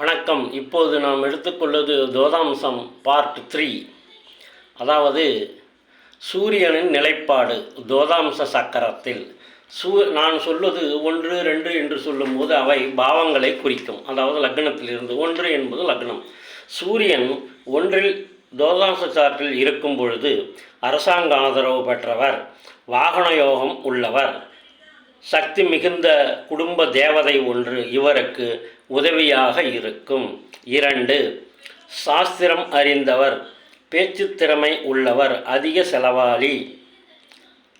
வணக்கம். இப்போது நாம் எடுத்துக்கொள்வது தோதாம்சம் பார்ட் த்ரீ அதாவது சூரியனின் நிலைப்பாடு தோதாம்ச சக்கரத்தில். சூ நான் சொல்வது ஒன்று ரெண்டு என்று சொல்லும்போது அவை பாவங்களை குறிக்கும். அதாவது லக்னத்திலிருந்து ஒன்று என்பது லக்னம். சூரியன் ஒன்றில் தோதாம்ச சாற்றில் இருக்கும் பொழுது அரசாங்க ஆதரவு பெற்றவர் வாகன யோகம் உள்ளவர். சக்தி மிகுந்த குடும்ப தேவதை ஒன்று இவருக்கு உதவியாக இருக்கும். இரண்டு சாஸ்திரம் அறிந்தவர் பேச்சு திறமை உள்ளவர் அதிக செலவாளி.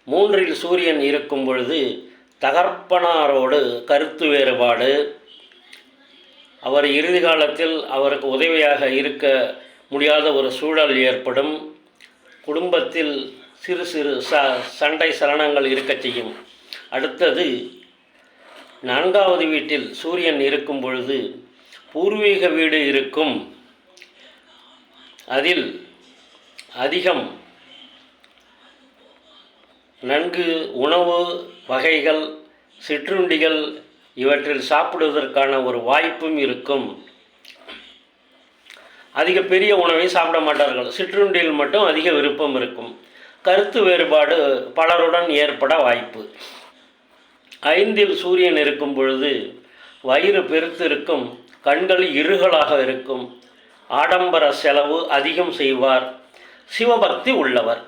மூன்றில் சூரியன் இருக்கும் பொழுது தகர்ப்பனாரோடு கருத்து வேறுபாடு. அவர் இறுதி காலத்தில் அவருக்கு உதவியாக இருக்க முடியாத ஒரு சூழல் ஏற்படும். குடும்பத்தில் சிறு சிறு ச சண்டை சலனங்கள் இருக்கச் செய்யும். அடுத்தது நான்காவது வீட்டில் சூரியன் இருக்கும் பொழுது பூர்வீக வீடு இருக்கும். அதில் அதிகம் நன்கு உணவு வகைகள் சிற்றுண்டிகள் இவற்றில் சாப்பிடுவதற்கான ஒரு வாய்ப்பும் இருக்கும். அதிக பெரிய உணவை சாப்பிட மாட்டார்கள். சிற்றுண்டியில் மட்டும் அதிக விருப்பம் இருக்கும். கருத்து வேறுபாடு பலருடன் ஏற்பட வாய்ப்பு. ஐந்தில் சூரியன் இருக்கும் பொழுது வயிறு பெருத்து இருக்கும் கண்கள் இருகலாக இருக்கும். ஆடம்பர செலவு அதிகம் செய்வார். சிவபக்தி உள்ளவர்.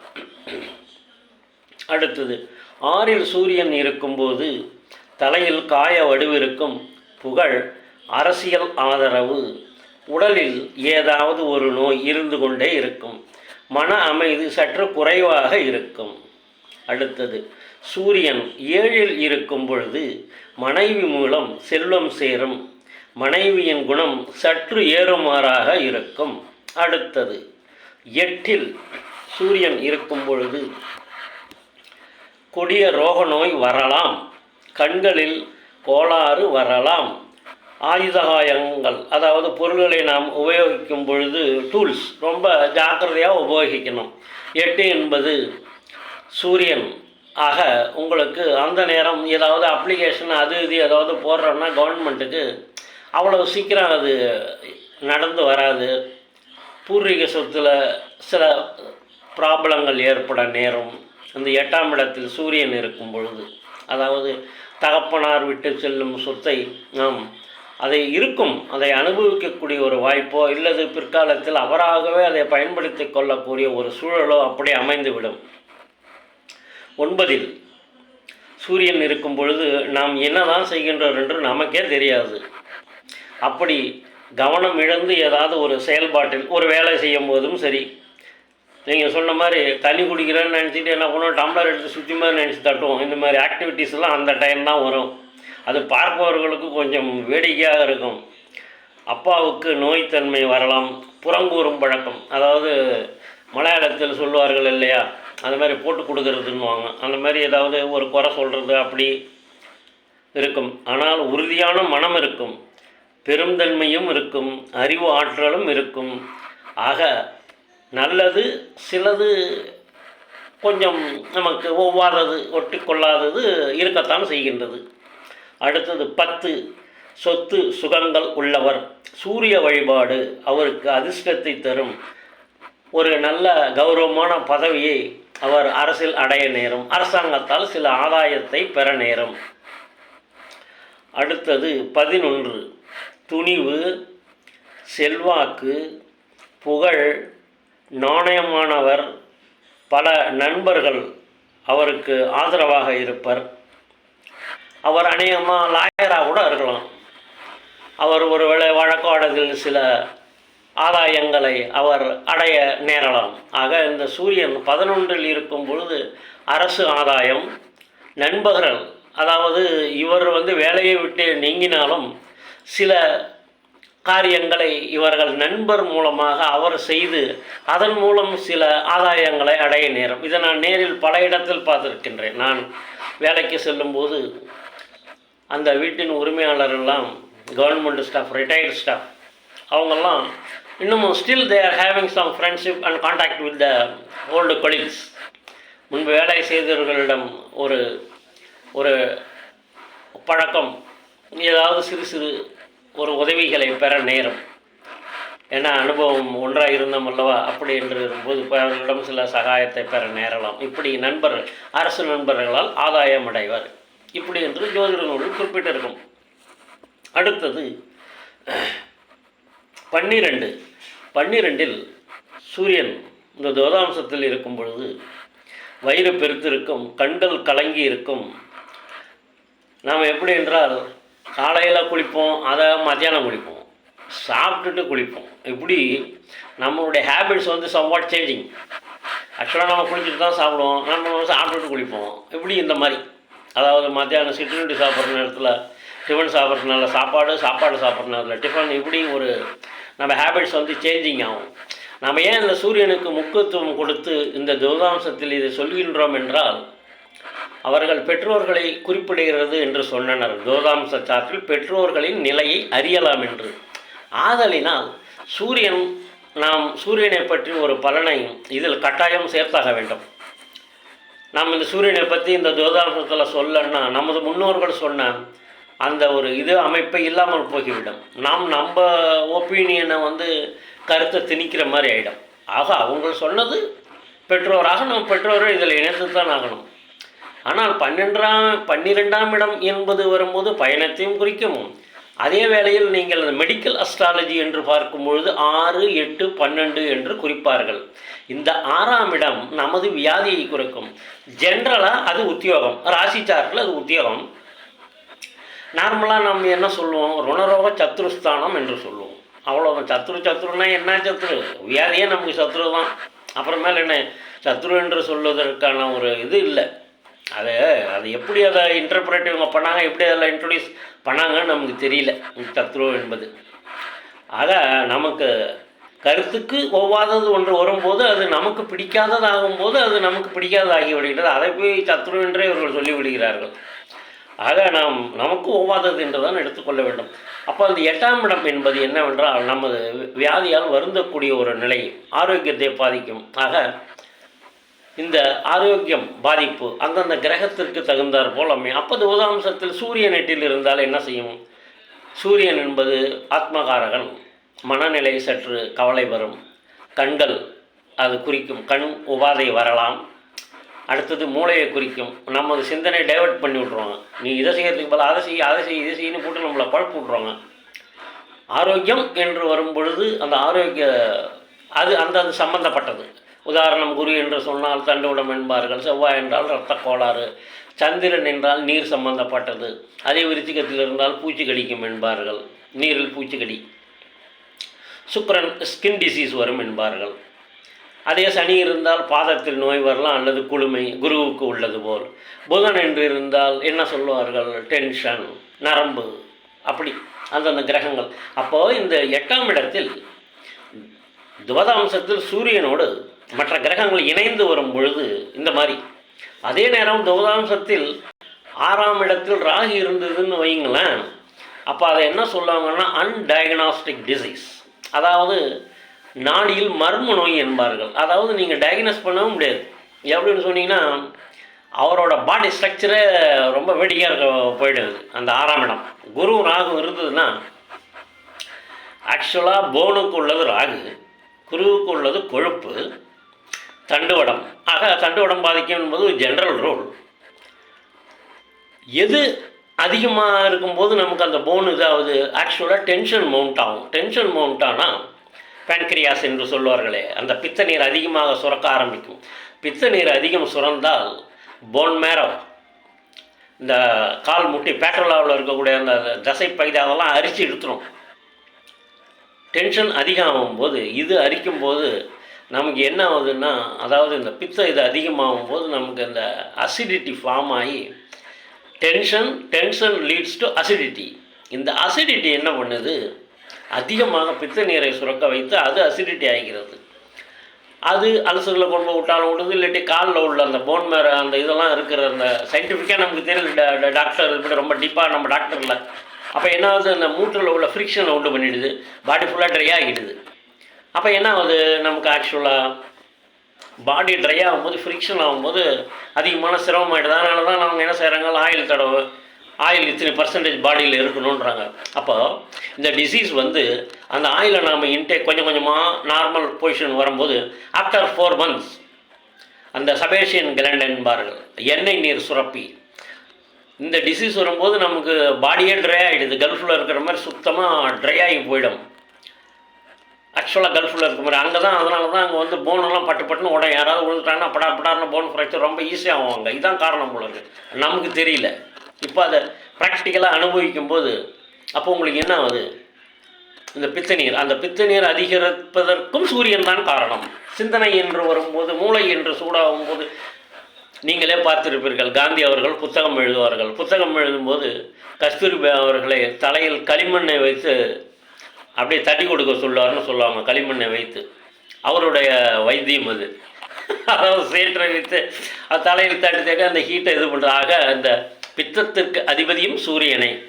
அடுத்தது ஆறில் சூரியன் இருக்கும்போது தலையில் காய வடிவிருக்கும் புகழ் அரசியல் ஆதரவு உடலில் ஏதாவது ஒரு நோய் இருந்து கொண்டே இருக்கும். மன அமைதி சற்று குறைவாக இருக்கும். அடுத்தது சூரியன் ஏழில் இருக்கும் பொழுது மனைவி மூலம் செல்வம் சேரும். மனைவியின் குணம் சற்று ஏறுமாறாக இருக்கும். அடுத்தது எட்டில் சூரியன் இருக்கும் பொழுது கொடிய ரோக நோய் வரலாம். கண்களில் கோளாறு வரலாம். ஆயுதகாயங்கள் அதாவது பொருள்களை நாம் உபயோகிக்கும் பொழுது டூல்ஸ் ரொம்ப ஜாக்கிரதையாக உபயோகிக்கணும். எட்டு என்பது சூரியன் ஆக உங்களுக்கு அந்த நேரம் ஏதாவது அப்ளிகேஷன் அது இது ஏதாவது போடுறோன்னா கவர்மெண்ட்டுக்கு அவ்வளோ சீக்கிரம் அது நடந்து வராது. பூர்வீக சொத்தில் சில ப்ராப்ளங்கள் ஏற்பட நேரும். அந்த எட்டாம் இடத்தில் சூரியன் இருக்கும் பொழுது அதாவது தகப்பனார் விட்டு செல்லும் சொத்தை நாம் அதை இருக்கும் அதை அனுபவிக்கக்கூடிய ஒரு வாய்ப்போ இல்லது பிற்காலத்தில் அவராகவே அதை பயன்படுத்தி கொள்ளக்கூடிய ஒரு சூழலோ அப்படி அமைந்துவிடும். ஒன்பதில் சூரியன் இருக்கும் பொழுது நாம் என்னதான் செய்கின்றோம் என்று நமக்கே தெரியாது. அப்படி கவனம் இழந்து ஏதாவது ஒரு செயல்பாட்டில் ஒரு வேலை செய்யும் போதும் சரி. நீங்கள் சொன்ன மாதிரி தண்ணி குடிக்கிறேன்னு நினச்சிட்டு என்ன பண்ணுவோம்? டம்ளர் எடுத்து சுற்றி மாதிரி நினச்சி தட்டுவோம். இந்த மாதிரி ஆக்டிவிட்டீஸ்லாம் அந்த டைம் தான் வரும். அது பார்ப்பவர்களுக்கு கொஞ்சம் வேடிக்கையாக இருக்கும். அப்பாவுக்கு நோய்த்தன்மை வரலாம். புறங்கூறும் பழக்கம். அதாவது மலையாளத்தில் சொல்லுவார்கள் இல்லையா? அந்த மாதிரி போட்டு கொடுக்கறதுன்னுவாங்க. அந்த மாதிரி ஏதாவது ஒரு குறை சொல்கிறது அப்படி இருக்கும். ஆனால் உறுதியான மனம் இருக்கும். பெருந்தன்மையும் இருக்கும். அறிவு ஆற்றலும் இருக்கும். ஆக நல்லது சிலது கொஞ்சம் நமக்கு ஒவ்வாதது ஒட்டி கொள்ளாதது இருக்கத்தான் செய்கின்றது. அடுத்தது பத்து சொத்து சுகங்கள் உள்ளவர். சூரிய வழிபாடு அவருக்கு அதிர்ஷ்டத்தை தரும். ஒரு நல்ல கௌரவமான பதவியை அவர் அரசில் அடைய நேரும் அரசாங்கத்தால் சில ஆதாயத்தை பெற நேரும். அடுத்தது பதினொன்று துணிவு செல்வாக்கு புகழ் நாணயமானவர் பல நண்பர்கள் அவருக்கு ஆதரவாக இருப்பர். அவர் அநேகமாக லாயராக கூட இருக்கலாம். அவர் ஒருவேளை வழக்காடுதல் சில ஆதாயங்களை அவர் அடைய நேரலாம். ஆக இந்த சூரியன் பதினொன்றில் இருக்கும் பொழுது அரசு ஆதாயம் நண்பகர்கள் அதாவது இவர் வந்து வேலையை விட்டு நீங்கினாலும் சில காரியங்களை இவர்கள் நண்பர் மூலமாக அவர் செய்து அதன் மூலம் சில ஆதாயங்களை அடைய நேரும். இதை நான் நேரில் பல இடத்தில் பார்த்துருக்கின்றேன். நான் வேலைக்கு செல்லும்போது அந்த வீட்டின் உரிமையாளர் எல்லாம் கவர்மெண்ட் ஸ்டாஃப் ரிட்டையர்டு ஸ்டாஃப் அவங்கெல்லாம் இன்னமும் still they are having some friendship and contact with the old colleagues முன்பு வேலை செய்தவர்களிடம் ஒரு ஒரு பழக்கம் ஏதாவது சிறு சிறு ஒரு உதவிகளை பெற நேரும். ஏன்னா அனுபவம் ஒன்றாக இருந்தோம் அல்லவா? அப்படி என்று இருக்கும்போது இப்போ அவர்களிடம் சில சகாயத்தை பெற நேரலாம். இப்படி நண்பர் அரசு நண்பர்களால் ஆதாயம் அடைவார். இப்படி என்று ஜோதிட நூலில் குறிப்பிட்டிருக்கும். அடுத்தது பன்னிரெண்டு. பன்னிரெண்டில் சூரியன் இந்த துவதாம்சத்தில் இருக்கும் பொழுது வயிறு பெருத்திருக்கும் கண்கள் கலங்கி இருக்கும் நாம் எப்படி என்றால் காலையில் குளிப்போம் அதை மத்தியானம் குளிப்போம். சாப்பிட்டுட்டு குளிப்போம். இப்படி நம்மளுடைய ஹேபிட்ஸ் வந்து சம்வாட் சேஞ்சிங் ஆக்சுவலாக நம்ம குளிச்சுட்டு தான் சாப்பிடுவோம். நம்ம சாப்பிட்டுட்டு குளிப்போம். இப்படி இந்த மாதிரி. அதாவது மத்தியானம் சிற்றுண்டி சாப்பிட்ற நேரத்தில் டிஃபன் சாப்பிட்ற நேரத்தில் சாப்பாடு சாப்பாடு சாப்பிட்ற நேரத்தில் டிஃபன் இப்படி ஒரு நம்ம ஹேபிட்ஸ் வந்து சேஞ்சிங் ஆகும். நம்ம ஏன் இந்த சூரியனுக்கு முக்கியத்துவம் கொடுத்து இந்த துவதாம்சத்தில் இதை சொல்கின்றோம் என்றால் அவர்கள் பெற்றோர்களை குறிப்பிடுகிறது என்று சொன்னனர். தோதாம்ச சாற்றில் பெற்றோர்களின் நிலையை அறியலாம் என்று. ஆதலினால் சூரியன் நாம் சூரியனை பற்றி ஒரு பலனை இதில் கட்டாயம் சேர்த்தாக வேண்டும். நாம் இந்த சூரியனை பற்றி இந்த தோதாம்சத்தில் சொல்லன்னா நமது முன்னோர்கள் சொன்ன அந்த ஒரு இது அமைப்பை இல்லாமல் போய்விடும் நாம் நம்ம ஒப்பீனியனை வந்து கருத்தை திணிக்கிற மாதிரி ஆகிடும் ஆக அவங்க சொன்னது பெற்றோராக நம்ம பெற்றோரை இதில் இணைத்து தான் ஆகணும். ஆனால் பன்னெண்டாம் பன்னிரெண்டாம் இடம் என்பது வரும்போது பயணத்தையும் குறிக்கும். அதே வேளையில் நீங்கள் மெடிக்கல் அஸ்ட்ராலஜி என்று பார்க்கும் பொழுது ஆறு எட்டு பன்னெண்டு என்று குறிப்பார்கள். இந்த ஆறாம் இடம் நமது வியாதியை குறிக்கும். ஜென்ரலாக அது உத்தியோகம். ராசி சார்ட்டில் அது உத்தியோகம். நார்மலாக நம்ம என்ன சொல்லுவோம்? ருணரோக சத்ருஸ்தானம் என்று சொல்லுவோம். அவ்வளோதான் சத்ரு சத்ருனா என்ன சத்ரு? வியாதியே நமக்கு சத்ரு தான். அப்புறமேல என்ன? சத்ரு என்று சொல்வதற்கான ஒரு இது இல்லை. அது அது எப்படி அதை இன்டர்பிரேட் இவங்க பண்ணாங்க எப்படி அதில் இன்ட்ரடியூஸ் பண்ணாங்கன்னு நமக்கு தெரியல. சத்ரு என்பது. ஆக நமக்கு கருத்துக்கு ஒவ்வாதது ஒன்று வரும்போது அது நமக்கு பிடிக்காததாகும் போது அது நமக்கு பிடிக்காததாகி விடுகிறது. அதை போய் சத்ரு என்றே இவர்கள் சொல்லிவிடுகிறார்கள். ஆக நாம் நமக்கு ஒவ்வாதது என்றுதான் எடுத்துக்கொள்ள வேண்டும். அப்போ அந்த எட்டாம் இடம் என்பது என்னவென்றால் நமது வியாதியால் வருந்தக்கூடிய ஒரு நிலை ஆரோக்கியத்தை பாதிக்கும். ஆக இந்த ஆரோக்கியம் பாதிப்பு அந்தந்த கிரகத்திற்கு தகுந்தார் போல் அமையும். உதாம்சத்தில் சூரியன் எட்டில் இருந்தால் என்ன செய்யும்? சூரியன் என்பது ஆத்மகாரகன். மனநிலை சற்று கவலை வரும். கண்கள் அது குறிக்கும். கண் உபாதை வரலாம். அடுத்தது மூளையை குறிக்கும். நமது சிந்தனை டைவெர்ட் பண்ணி விட்ருவாங்க நீ இதை செய்கிறதுக்கு பதில் அதை செய்ய அதை செய்ய இதை செய்யணும் போட்டு நம்மளை பழப்பு விட்ருவாங்க ஆரோக்கியம் என்று வரும் பொழுது அந்த ஆரோக்கிய அது அந்த அது சம்பந்தப்பட்டது. உதாரணம் குரு என்று சொன்னால் தண்டுவிடம் என்பார்கள் செவ்வாய் என்றால் இரத்த கோளாறு சந்திரன் என்றால் நீர் சம்பந்தப்பட்டது அதே விருச்சிகத்தில் இருந்தால் பூச்சி கடிக்கும் என்பார்கள் நீரில் பூச்சிக்கடி சுக்கரன் ஸ்கின் டிசீஸ் வரும் என்பார்கள். அதே சனி இருந்தால் பாதத்தில் நோய் வரலாம் அல்லது குளுமை குருவுக்கு உள்ளது போல். புதன் என்று இருந்தால் என்ன சொல்லுவார்கள்? டென்ஷன் நரம்பு. அப்படி. அந்தந்த கிரகங்கள். அப்போது இந்த எட்டாம் இடத்தில் துவதாம்சத்தில் சூரியனோடு மற்ற கிரகங்கள் இணைந்து வரும் பொழுது இந்த மாதிரி. அதே நேரம் துவதாம்சத்தில் ஆறாம் இடத்தில் ராகு இருந்ததுன்னு வைங்களேன் அப்போ அதை என்ன சொல்லுவாங்கன்னா அன்டயக்னாஸ்டிக் டிசீஸ் அதாவது நாடியில் மர்ம நோய் என்பார்கள். அதாவது நீங்கள் டயக்னோஸ் பண்ணவும் முடியாது. எப்படின்னு சொன்னீங்கன்னா அவரோட பாடி ஸ்ட்ரக்சரே ரொம்ப வேடிக்கையாக இருக்க போயிடுது. அந்த ஆறாம் இடம். குரு ராகு இருந்ததுன்னா ஆக்சுவலாக போனுக்கு உள்ளது ராகு குருவுக்கு உள்ளது கொழுப்பு தண்டுவடம் ஆக தண்டுவடம் பாதிக்கும் என்பது ஒரு ஜென்ரல் ரூல் எது அதிகமாக இருக்கும்போது நமக்கு அந்த போன் இதாகுது ஆக்சுவலாக டென்ஷன் மவுண்ட் ஆகும். டென்ஷன் மவுண்ட் ஆனால் பேன்கிரியாஸ் என்று சொல்வார்களே அந்த பித்த நீர் அதிகமாக சுரக்க ஆரம்பிக்கும். பித்த நீர் அதிகம் சுரந்தால் போன் மேரோ இந்த கால் முட்டி பேட்ரோலாவில் இருக்கக்கூடிய அந்த தசை பகுதி அதெல்லாம் அரிச்சு இழுத்துரும். டென்ஷன் அதிகமாகும் போது இது அரிக்கும் போது நமக்கு என்ன ஆகுதுன்னா அதாவது இந்த பித்த இது அதிகமாகும் போது நமக்கு இந்த அசிடிட்டி ஃபார்ம் ஆகி tension tension leads to acidity இந்த அசிடிட்டி என்ன பண்ணுது? அதிகமாக பித்த நீரை சுரக்க வைத்து அது அசிடிட்டி ஆகிறது. அது அல்சரில் கொண்டு போய் விட்டாலும் விடுது இல்லாட்டி காலில் உள்ள அந்த போன் மேர அந்த இதெல்லாம் இருக்கிற அந்த சயின்டிஃபிக்காக நமக்கு தெரியல டாக்டர் இப்படி ரொம்ப டீப்பாக நம்ம டாக்டரில் அப்போ என்ன ஆகுது? அந்த மூட்டில் உள்ள ஃப்ரிக்ஷனை உண்டு பண்ணிடுது பாடி ஃபுல்லாக ட்ரை ஆகிடுது. அப்போ என்ன ஆகுது? நமக்கு ஆக்சுவலாக பாடி ட்ரை ஆகும்போது ஃப்ரிக்ஷன் ஆகும்போது அதிகமான சிரமமாயிடுது. அதனால தான் அவங்க என்ன செய்கிறாங்க ஆயில் தடவை ஆயில் இத்தனை பர்சன்டேஜ் பாடியில் இருக்கணுன்றாங்க அப்போ இந்த டிசீஸ் வந்து அந்த ஆயிலை நாம் இன்டேக் கொஞ்சம் கொஞ்சமாக நார்மல் பொசிஷன் வரும்போது ஆஃப்டர் ஃபோர் மந்த்ஸ் அந்த சபேஷியன் கிளாண்ட் என்பார்கள் எண்ணெய் நீர் சுரப்பி. இந்த டிசீஸ் வரும்போது நமக்கு பாடியே ட்ரை ஆகிடுது கல்ஃபில் இருக்கிற மாதிரி சுத்தமாக ட்ரை ஆகி போயிடும். ஆக்சுவலாக கல்ஃபில் இருக்க மாதிரி. அங்கே தான் அதனால தான் அங்கே வந்து போனெல்லாம் பட்டு பட்டுன்னு உடனே யாராவது விழுந்துட்டாங்கன்னா படா படாருன்னு போன் ஃப்ராக்சர் ரொம்ப ஈஸியாக ஆவாங்க இதுதான் காரணம் போல இருக்குது நமக்கு தெரியல. இப்போ அதை ப்ராக்டிக்கலாக அனுபவிக்கும் போது அப்போ உங்களுக்கு என்ன ஆகுது? இந்த பித்தநீர் அந்த பித்தநீர் அதிகரிப்பதற்கும் சூரியன் தான் காரணம். சிந்தனை என்று வரும்போது மூளை என்று சூடாகும் போது நீங்களே பார்த்திருப்பீர்கள். காந்தி அவர்கள் புத்தகம் எழுதுவார்கள். புத்தகம் எழுதும்போது கஸ்தூரிபா அவர்களை தலையில் களிமண்ணை வைத்து அப்படியே தட்டி கொடுக்க சொல்லுவார்னு சொல்லுவாங்க களிமண்ணை வைத்து. அவருடைய வைத்தியம் அது. அதாவது சேற்றை வைத்து அது தலையில் தட்டி தட்டி அந்த ஹீட்டை இது பண்ணுறது ஆக அந்த பித்தத்திற்கு அதிபதியும் சூரியனை.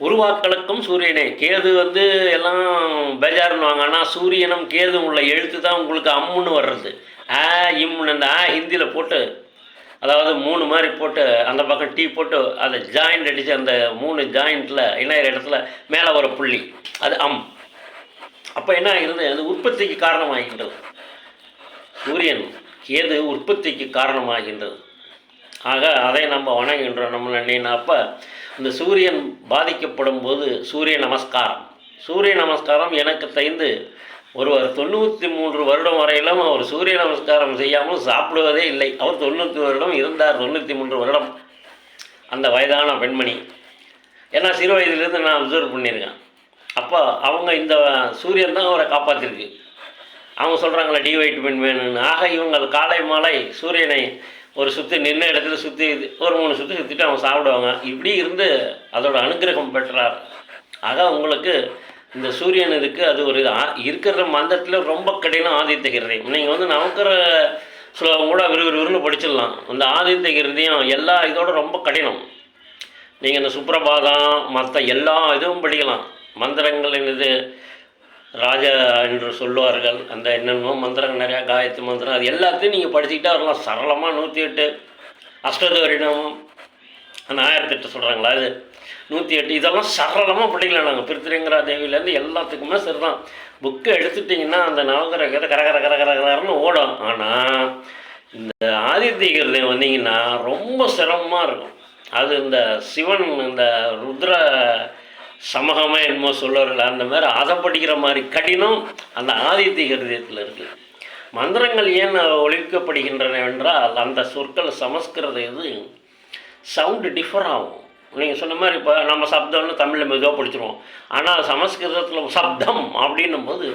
உருவாக்களுக்கும் சூரியனே. கேது வந்து எல்லாம் பேஜாருன்னுவாங்க ஆனால் சூரியனும் கேதும் உள்ள எழுத்து தான் உங்களுக்கு அம்முன்னு வர்றது. ஆ இம்முன்னு அந்த ஆ ஹிந்தியில் போட்டு அதாவது மூணு மாதிரி போட்டு அந்த பக்கம் டீ போட்டு அதை ஜாயிண்ட் அடித்து அந்த மூணு ஜாயிண்ட்டில் இணையிற இடத்துல மேலே வர புள்ளி. அது அம். அப்போ என்ன ஆகிறது? அது உற்பத்திக்கு காரணமாகின்றது. சூரியன் கேது உற்பத்திக்கு காரணமாகின்றது. ஆக அதை நம்ம வணங்குகின்றோம் நம்ம நீ இந்த சூரியன் பாதிக்கப்படும் போது சூரிய நமஸ்காரம். சூரிய நமஸ்காரம் எனக்கு தைந்து ஒருவர் தொண்ணூற்றி மூன்று வருடம் வரையிலும் அவர் சூரிய நமஸ்காரம் செய்யாமல் சாப்பிடுவதே இல்லை. அவர் தொண்ணூற்றி வருடம் இருந்தார் தொண்ணூற்றி மூன்று வருடம். அந்த வயதான பெண்மணி. ஏன்னா சிறு வயதிலிருந்து நான் அப்சர்வ் பண்ணியிருக்கேன். அப்போ அவங்க இந்த சூரியன் தான் அவரை காப்பாற்றிருக்கு அவங்க சொல்கிறாங்களே டி வைட்டமின் வேணும்னு. ஆக இவங்க காலை மாலை சூரியனை ஒரு சுற்றி நின்ன இடத்துல சுற்றி ஒரு மூணு சுற்றி சுற்றிட்டு அவங்க சாப்பிடுவாங்க. இப்படி இருந்து அதோட அனுகிரகம் பெற்றார். ஆக உங்களுக்கு இந்த சூரியன் இதுக்கு அது ஒரு இருக்கிற மந்தத்தில் ரொம்ப கடினம் ஆதித்த கிரதையும் நீங்கள் வந்து நமக்கிற ஸ்லோகம் கூட விறுவிறுன்னு படிச்சிடலாம். அந்த ஆதித்த கிருதயம் எல்லா இதோட ரொம்ப கடினம். நீங்கள் இந்த சுப்ரபாதம் மற்ற எல்லா இதுவும் படிக்கலாம். மந்திரங்களின் இது ராஜா என்று சொல்லுவார்கள். அந்த என்னென்னமோ மந்திரங்கள் நிறையா காயத்ரி மந்திரம் அது எல்லாத்தையும் நீங்கள் படிச்சுக்கிட்டே வரலாம். சரளமாக நூற்றி எட்டு அஷ்டதோரிணம் அந்த ஆயிரத்தி எட்டு சொல்கிறாங்களா அது நூற்றி எட்டு. இதெல்லாம் சரளமாக பிடிக்கல நாங்கள் பிருத்திரிங்கரா தேவியிலேருந்து எல்லாத்துக்குமே சரிதான். புக்கை எடுத்துட்டிங்கன்னா அந்த நவகிரகத்தை கர கர கர கர கரன்னு ஓடும். ஆனால் இந்த ஆதித்யகிருதை வந்தீங்கன்னா ரொம்ப சிரமமாக இருக்கும். அது இந்த சிவன் இந்த ருத்ர சமகமாக என்னமோ சொல்லுவார்கள் அந்த மாதிரி அதை படிக்கிற மாதிரி கடினம் அந்த ஆதித்ய ஹிருதயத்தில் இருக்குது மந்திரங்கள் ஏன் ஒழிக்கப்படுகின்றன என்றால் அந்த சொற்கள் சமஸ்கிருத இது. சவுண்டு டிஃபர் ஆகும். நீங்கள் சொன்ன மாதிரி இப்போ நம்ம சப்தம்னு தமிழில் மெதுவாக படிச்சிருவோம். ஆனால் சமஸ்கிருதத்தில் சப்தம் அப்படின்னும் போது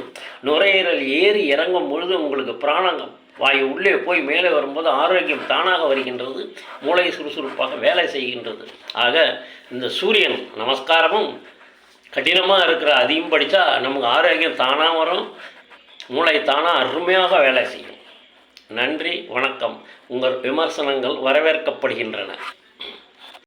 நுரையீரல் ஏறி இறங்கும் பொழுது உங்களுக்கு பிராணங்க வாயு உள்ளே போய் மேலே வரும்போது ஆரோக்கியம் தானாக வருகின்றது மூளை சுறுசுறுப்பாக வேலை செய்கின்றது. ஆக இந்த சூரியன் நமஸ்காரமும் கடினமாக இருக்கிற அதையும் படித்தா நமக்கு ஆரோக்கியம் தானாக வரும். மூளை தானாக அருமையாக வேலை செய்யும். நன்றி வணக்கம். உங்கள் விமர்சனங்கள் வரவேற்கப்படுகின்றன.